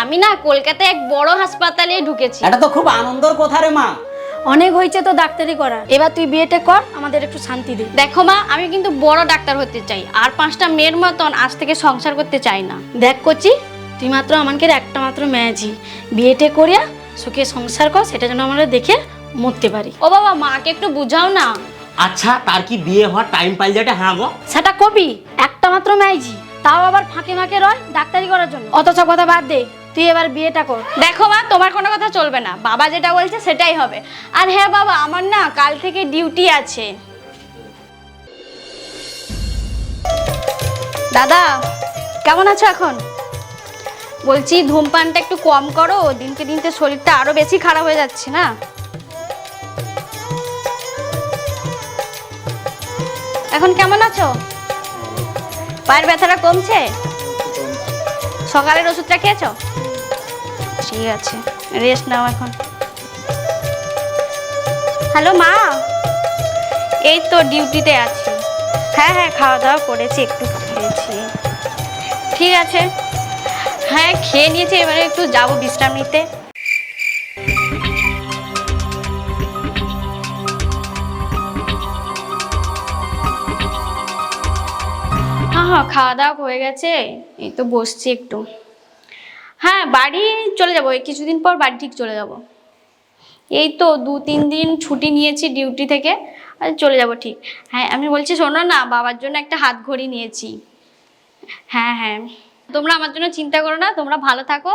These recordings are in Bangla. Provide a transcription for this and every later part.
আমি না কলকাতায় এক বড় হাসপাতালে ঢুকেছি। এটা তো খুব আনন্দের কথা রে মা। অনেক হয়েছে তো ডাক্তারি করা এবার তুই বিয়েটা কর আমাদের একটু শান্তি দে। দেখো মা আমি কিন্তু বড় ডাক্তার হতে চাই আর পাঁচটা মেয়ের মতন আজ থেকে সংসার করতে চাই না। দেখ করছি তুই মাত্র আমাকে একটা মাত্র মেয়াজি। বিয়েটে করিয়া সুখে সংসার কর সেটা যেন আমরা দেখে মরতে পারি। ও বাবা মাকে একটু বুঝাও না। আচ্ছা তার কি বিয়ে হওয়ার টাইম পাই যাটা হ্যাঁ গো। সেটা কবি একটা মাত্র মেয়াজি। তাও আবার ফাঁকে ফাঁকে রয় ডাক্তারি করার জন্য। অত সব কথা বাদ দে, তুই এবার বিয়েটা কর। দেখো মা, তোমার কোনো কথা চলবে না। বাবা যেটা বলছে সেটাই হবে। আর হ্যাঁ বাবা, আমার না কাল থেকে ডিউটি আছে। দাদা, কেমন আছো এখন? বলছি ধূমপানটা একটু কম করো, দিনকে দিনকে শরীরটা আরও বেশি খারাপ হয়ে যাচ্ছে না? এখন কেমন আছো? পায়ের ব্যথাটা কমছে? সকালের ওষুধটা খেয়েছো? ঠিক আছে রেস্ট নাও এখন। হ্যালো মা? এই তো ডিউটিতে আছি। হ্যাঁ হ্যাঁ খাওয়া দাওয়া করেছি একটু খেয়েছি। ঠিক আছে। হ্যাঁ খেয়ে নিয়েছি এবারে একটু যাব বিশ্রাম নিতে। খাওয়া দাওয়া হয়ে গেছে। এই তো বসছি একটু। হ্যাঁ বাড়ি চলে যাব। এই কিছুদিন পর বাড়ি ঠিক চলে যাব। এই তো দু, তিন দিন ছুটি নিয়েছি ডিউটি থেকে, আর চলে যাব ঠিক। হ্যাঁ আমি বলছি, শোনো না, বাবার জন্য একটা হাত ঘড়ি নিয়েছি। হ্যাঁ হ্যাঁ। তোমরা আমার জন্য চিন্তা করো না, তোমরা ভালো থাকো,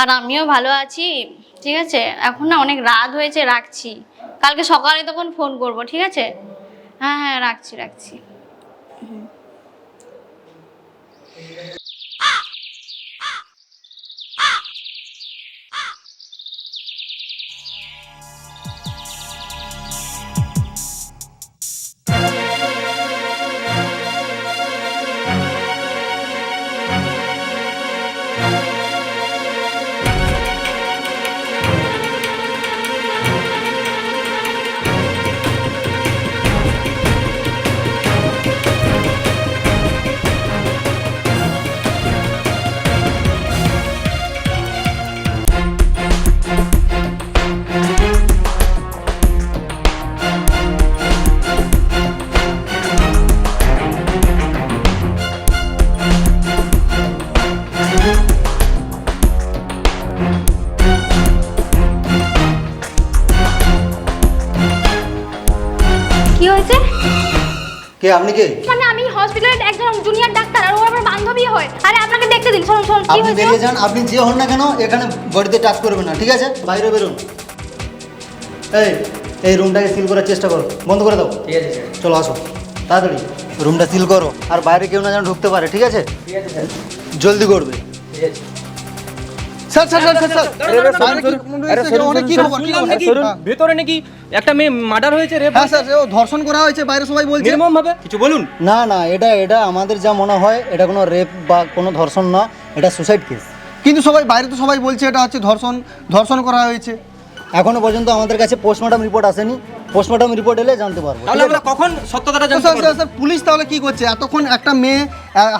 আর আমিও ভালো আছি, ঠিক আছে? এখন না অনেক রাত হয়েছে, রাখছি। কালকে সকালে তখন ফোন করব, ঠিক আছে? হ্যাঁ হ্যাঁ রাখছি রাখছি। কে আপনি কে? মানে আমি হসপিটালের একজন জুনিয়র ডাক্তার আর ও আমার বান্ধবী হয়। আরে আপনাকে দেখতে দিন শুনুন শুনুন কি আপনি হয়েছে? বেরিয়ে যান আপনি যে হন না কেন এখানে বডিতে টাচ করবেন না ঠিক আছে? বাইরে বেরোন। এই এই রুমটাকে সিল করার চেষ্টা করো বন্ধ করে দাও। ঠিক আছে স্যার। চলো আসো। তাড়াতাড়ি রুমটা সিল করো আর বাইরে কেউ না যেন ঢুকতে পারে ঠিক আছে? ঠিক আছে স্যার। জলদি করবে। ঠিক আছে। স্যার স্যার স্যার স্যার হ্যাঁ। ভেতরে নাকি একটা মেয়ে মার্ডার হয়েছে রেপ হ্যাঁ স্যার ও ধর্ষণ করা হয়েছে বাইরে সবাই বলছে। নির্মম ভাবে কিছু বলুন। না না এটা এটা আমাদের যা মনে হয় এটা কোনো রেপ বা কোনো ধর্ষণ না এটা সুসাইড কেস। কিন্তু সবাই বাইরে তো সবাই বলছে এটা হচ্ছে ধর্ষণ ধর্ষণ করা হয়েছে। এখনও পর্যন্ত আমাদের কাছে পোস্টমর্টম রিপোর্ট আসেনি। পোস্টমর্টম রিপোর্ট এলে জানতে পারব তাহলে আমরা কখন সত্যতাটা জানতে স্যার স্যার পারব? স্যার পুলিশ তাহলে কি করছে? এতক্ষণ একটা মেয়ে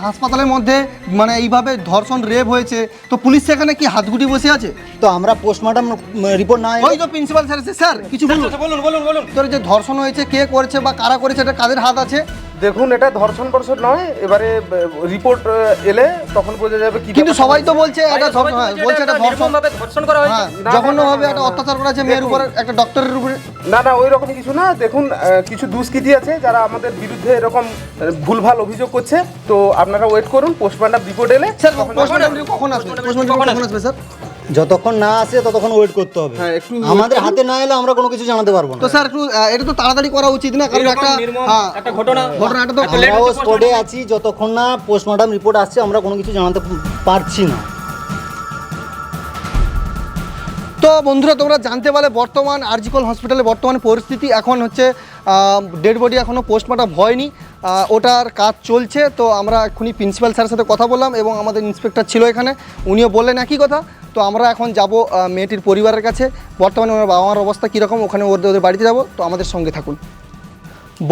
হাসপাতালের মধ্যে মানে এইভাবে ধর্ষণ রেপ হয়েছে তো পুলিশ সেখানে কি হাতগুটি বসে আছে? তো আমরা পোস্টমর্টম রিপোর্ট না এলে- ওই তো প্রিন্সিপাল স্যার আছে স্যার কিছু বলুন। বলুন বলুন তোর যে ধর্ষণ হয়েছে কে করেছে বা কারা করেছে এটা কাদের হাত আছে? দেখুন এটা ধর্ষণ বর্ষণ নয় এবারে রিপোর্ট এলে তখন বোঝা যাবে কি কিন্তু সবাই তো বলছে এটা ধর্ষণ হ্যাঁ, বলছে বলছে এটা এটা ধর্ষণ। নির্মমভাবে ধর্ষণ করা হয়েছে। হ্যাঁ না, না, একটা অত্যাচার করা হয়েছে মেয়ের। উপরে একটা ডক্টরের উপরে। না না ওই রকম কিছু না। দেখুন কিছু দুষ্কৃতী আছে যারা আমাদের বিরুদ্ধে এরকম ভুলভাল অভিযোগ করছে। তো আপনারা ওয়েট করুন পোস্টমর্টম রিপোর্ট এলে স্যার পোস্টমর্টম কখন আসবে? পোস্টমর্টম কখন আসবে? স্যার? যতক্ষণ না আসে ততক্ষণ ওয়েট করতে হবে। হ্যাঁ, একটু আমাদের হাতে না এলে আমরা কোনো কিছু জানাতে পারব না। তো স্যার একটু আহ, এটা তো তাড়াতাড়ি করা উচিত না কারণ একটা হ্যাঁ, একটা ঘটনা ঘটনাটা তো আমরাও স্পটে আছি যতক্ষণ না পোস্টমর্টম রিপোর্ট আসছে আমরা কোনো কিছু জানাতে পারছি না। তো বন্ধুরা তোমরা জানতে পারলে বর্তমান আরজিকল হসপিটালে বর্তমান পরিস্থিতি। এখন হচ্ছে ডেড বডি এখনও পোস্টমর্টম হয়নি। আহ, ওটার কাজ চলছে তো আমরা এক্ষুনি প্রিন্সিপাল স্যারের সাথে কথা বললাম এবং আমাদের ইন্সপেক্টর ছিল এখানে। উনিও বললেন একই কথা তো আমরা এখন যাব মেয়েটির পরিবারের কাছে। বর্তমানে ওনার বাবা মার অবস্থা কীরকম? ওখানে ওদের ওদের বাড়িতে যাব। তো আমাদের সঙ্গে থাকুন।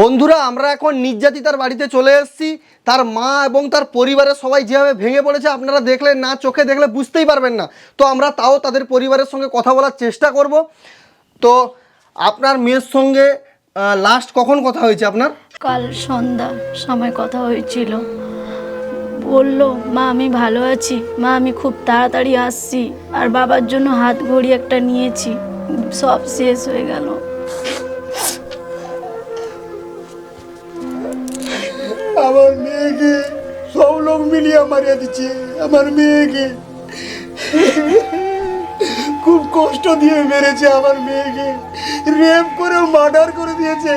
বন্ধুরা, আমরা এখন নির্যাতিতার বাড়িতে চলে এসেছি। তার মা এবং তার পরিবারের সবাই যেভাবে ভেঙে পড়েছে, আপনারা দেখলে না, চোখে দেখলে বুঝতেই পারবেন না। তো আমরা তাও তাদের পরিবারের সঙ্গে কথা বলার চেষ্টা করব। তো আপনার মেয়ের সঙ্গে লাস্ট কখন কথা হয়েছে আপনার? কাল সন্ধ্যা, সময় কথা হয়েছিল। বলল, মা, আমি ভালো আছি। মা, আমি খুব তাড়াতাড়ি আসছি। আর বাবার জন্য হাত ঘড়ি একটা নিয়েছি। সব শেষ হয়ে গেল। আমার মেয়েকে সব লোক মিলিয়ে মারিয়ে দিচ্ছে। আমার মেয়েকে। খুব কষ্ট দিয়ে মেরেছে আমার মেয়েকে। রেপ করে মার্ডার করে দিয়েছে।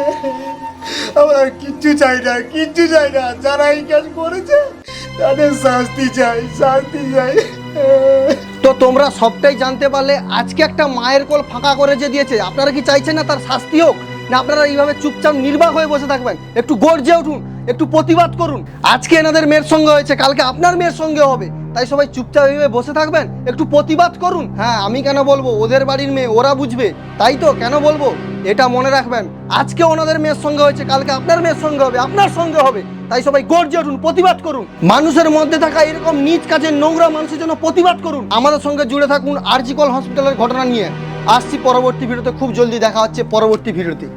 আমার কিচ্ছু চাই না, কিচ্ছু চাই না। যারা এই কাজ করেছে তাদের শাস্তি চাই শাস্তি চাই। তো তোমরা সবটাই জানতে পারলে আজকে একটা মায়ের কোল ফাঁকা করে যে দিয়েছে। আপনারা কি চাইছেন না তার শাস্তি হোক? না আপনারা এইভাবে চুপচাপ নির্বাক হয়ে বসে থাকবেন? একটু গর্জে উঠুন। একটু প্রতিবাদ করুন। আজকে এনাদের মেয়ের সঙ্গে হয়েছে, কালকে আপনার মেয়ের সঙ্গে হবে। তাই সবাই চুপচাপ হয়ে বসে থাকবেন, একটু প্রতিবাদ করুন। হ্যাঁ আমি কেন বলব? ওদের বাড়ির মেয়ে, ওরা বুঝবে। তাই তো, কেন বলব? এটা মনে রাখবেন, আজকে ওনাদের মেয়ের সঙ্গে হয়েছে, কালকে আপনার মেয়ের সঙ্গে হবে, আপনার সঙ্গে হবে। তাই সবাই গর্জে উঠুন, প্রতিবাদ করুন। মানুষের মধ্যে থাকা এরকম নিজ কাজের নোংরা মানুষের জন্য প্রতিবাদ করুন। আমাদের সঙ্গে জুড়ে থাকুন আরজিকল হসপিটালের ঘটনা নিয়ে। আসছি পরবর্তী ভিডিওতে, খুব জলদি দেখা হচ্ছে পরবর্তী ভিডিওতে।